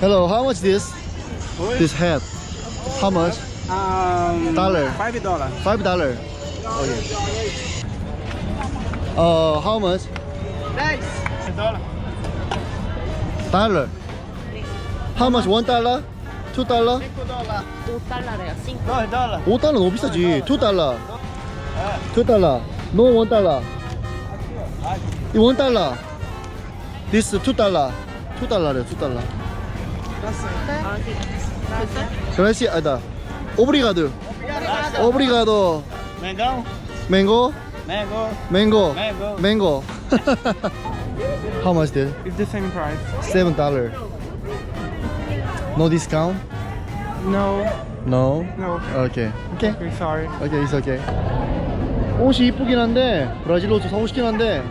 Hello, how much this? This hat. How much? Um, Dollar. Five dollar. Five dollar. Okay. Uh, how much? Nice. Dollar. Dollar. How much? One dollar? Two dollar? Cinco dollar. 5달러래요. 5. Dois dollar. 5 달러 너무 비싸지. 2 달러. 2 달러. No 1 달러. 이 1 달러. This 2 달러. 2 달러래. 2 달러. 그라시 아니다. 오브리가드. 오브리가도. 맹고. Mango. 맹고. Mango. 맹고. How much this? It's the same price. 7 달러. No discount? No. No. No. Okay. Okay. Okay, sorry. 오케이, 있어, 오케이. 옷이 이쁘긴 한데 브라질 옷도 사고 싶긴 한데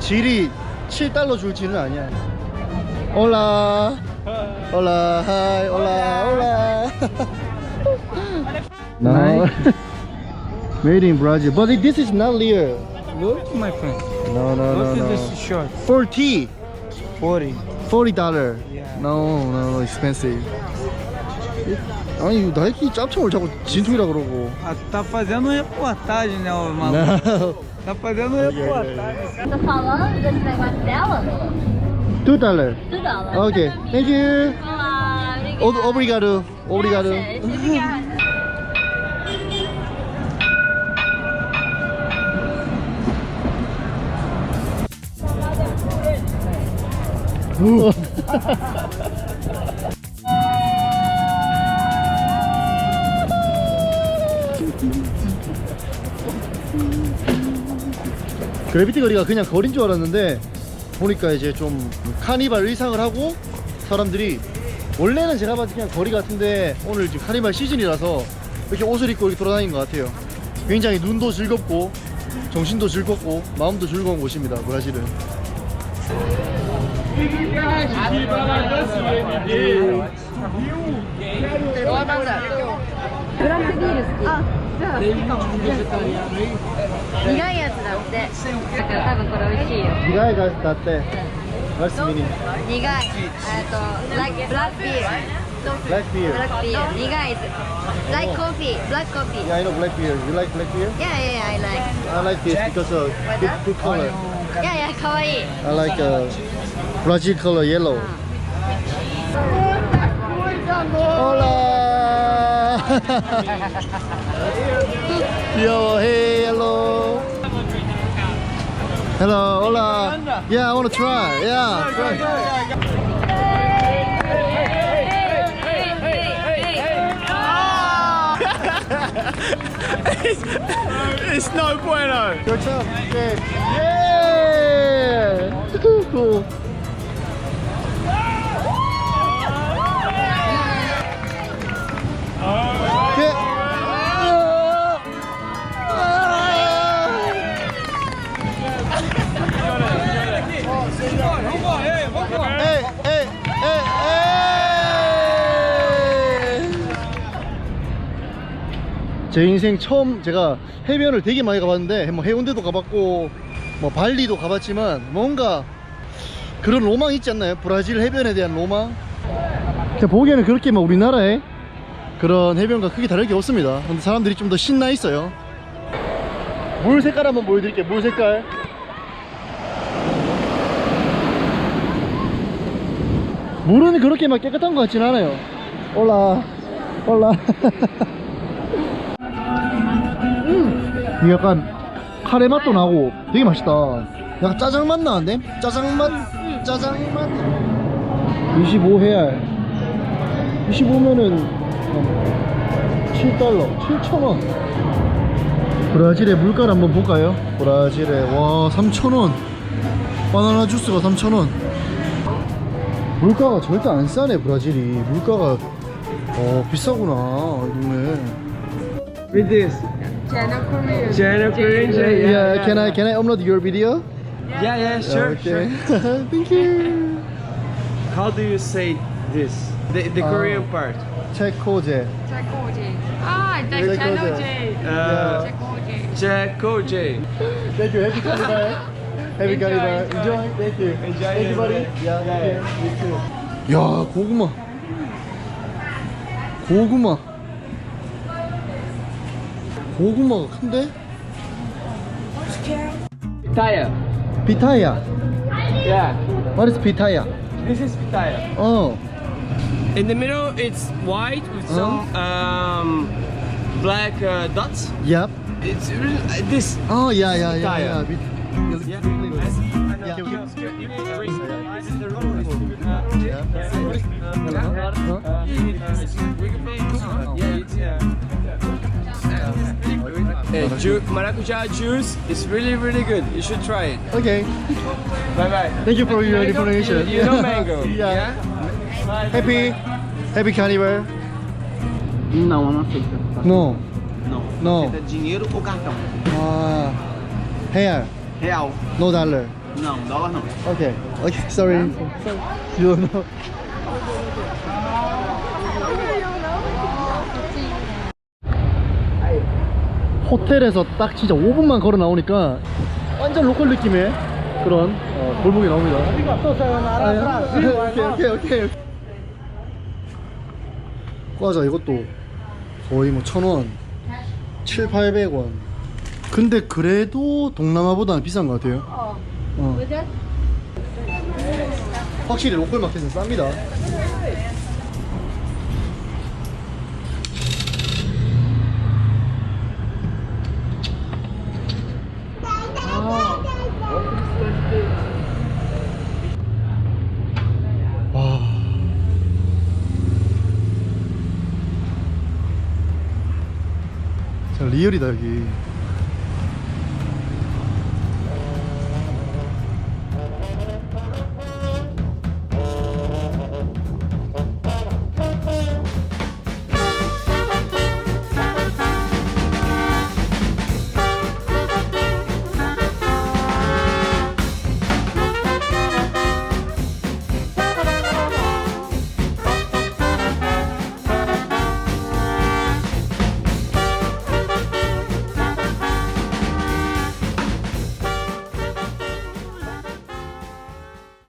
질이 7달러 줄지는 아니야. 올라, 올라, 하이, 올라, 올라. no. Made in Brazil, but this is not real. Look, my friend. No, no, no, Look at no. this shirt. 40, 40. 40 dollar. No, no, expensive. 아니 나이키 짭청을 자꾸 진퉁이라 그러고. Ah, tá fazendo reportagem, né, ô maluco? Tá fazendo reportagem. Tô falando desse negócio dela? 2 달러. Tudo ela. Okay, thank you. Olá, obrigada. 오, 오브리가드. 오브리가드. Obrigada. 그래비티 거리가 그냥 거리인 줄 알았는데 보니까 이제 좀 카니발 의상을 하고 사람들이 원래는 제가 봤을 때 그냥 거리 같은데 오늘 지금 카니발 시즌이라서 이렇게 옷을 입고 이렇게 돌아다니는 것 같아요. 굉장히 눈도 즐겁고 정신도 즐겁고 마음도 즐거운 곳입니다. 브라질은. 苦いやつだってだから多分これ美味しいよ苦いだって苦いえっとブラック Black beer. Black beer. You guys like coffee. Black coffee. Yeah, I know black beer. You like black beer? Yeah, yeah, yeah I like. I like this because of uh, good, good color. Yeah, yeah, kawaii. I like uh, Brazil color yellow. Hola. Yo, hey, hello. Hello, hola. Yeah, I want to try. Yeah, try. It's no bueno. Your turn. Okay. Yeah. cool. 제 인생 처음 제가 해변을 되게 많이 가봤는데 뭐 해운대도 가봤고 뭐 발리도 가봤지만 뭔가 그런 로망 있지 않나요? 브라질 해변에 대한 로망? 제가 보기에는 그렇게 막 우리나라의 그런 해변과 크게 다를 게 없습니다. 근데 사람들이 좀 더 신나 있어요. 물 색깔 한번 보여드릴게요. 물 색깔. 물은 그렇게 막 깨끗한 것 같진 않아요. 올라, 올라. 이게 약간 카레 맛도 나고 되게 맛있다. 약간 짜장 맛 나는데? 짜장 맛, 짜장 맛. 25회알. 25면은 7달러, 7,000원. 브라질의 물가를 한번 볼까요? 브라질의 와 3,000원. 바나나 주스가 3,000원. 물가가 절대 안 싸네 브라질이. 물가가 어 비싸구나 이 동네. Read this. Channel Korea. Channel Korean. Yeah, can I can I upload your video? Yeah, yeah, sure, okay. sure. Thank you. How do you say this? The, the Uh, Korean part. 체코제. Chekoji. Ah, the Chekoji. Chanoji. Uh, Chekoji. Jacko J. Thank you. Happy carnival. Happy Enjoy, carnival. enjoy. Enjoy. Thank you. Enjoy, Thank you, buddy. enjoy. Yeah, Yeah, thank you. You too. 야, 고구마. 고구마. 고구마가 큰데? Pitaya. 비타야. Yeah. What is 비타야? This is pitaya. 어. In the middle, it's white with some um, black uh, dots. Yep. It's really, uh, this. 어, 야, 야, 야, 비타야. 야. 비... Yeah. Yeah. This is the wrong Hey, ju- maracuja juice is really really good. You should try it. Okay. Bye bye. Thank you for your information. You know mango. yeah. Happy, happy carnival. Não, não aceita. No. Não. Não. Aceita dinheiro ou cartão? 아, real. Real. No dollar. Não, dólar não. Okay. Okay. Sorry. You don't know. 호텔에서 딱 진짜 5분만 걸어 나오니까 완전 로컬 느낌의 그런 어, 골목이 나옵니다. 아, 예. 오케이 오케이 오케이. 과자 이것도 거의 뭐 천 원, 7, 800원. 근데 그래도 동남아보다는 비싼 것 같아요. 어. 확실히 로컬 마켓은 쌉니다. 리얼이다 여기.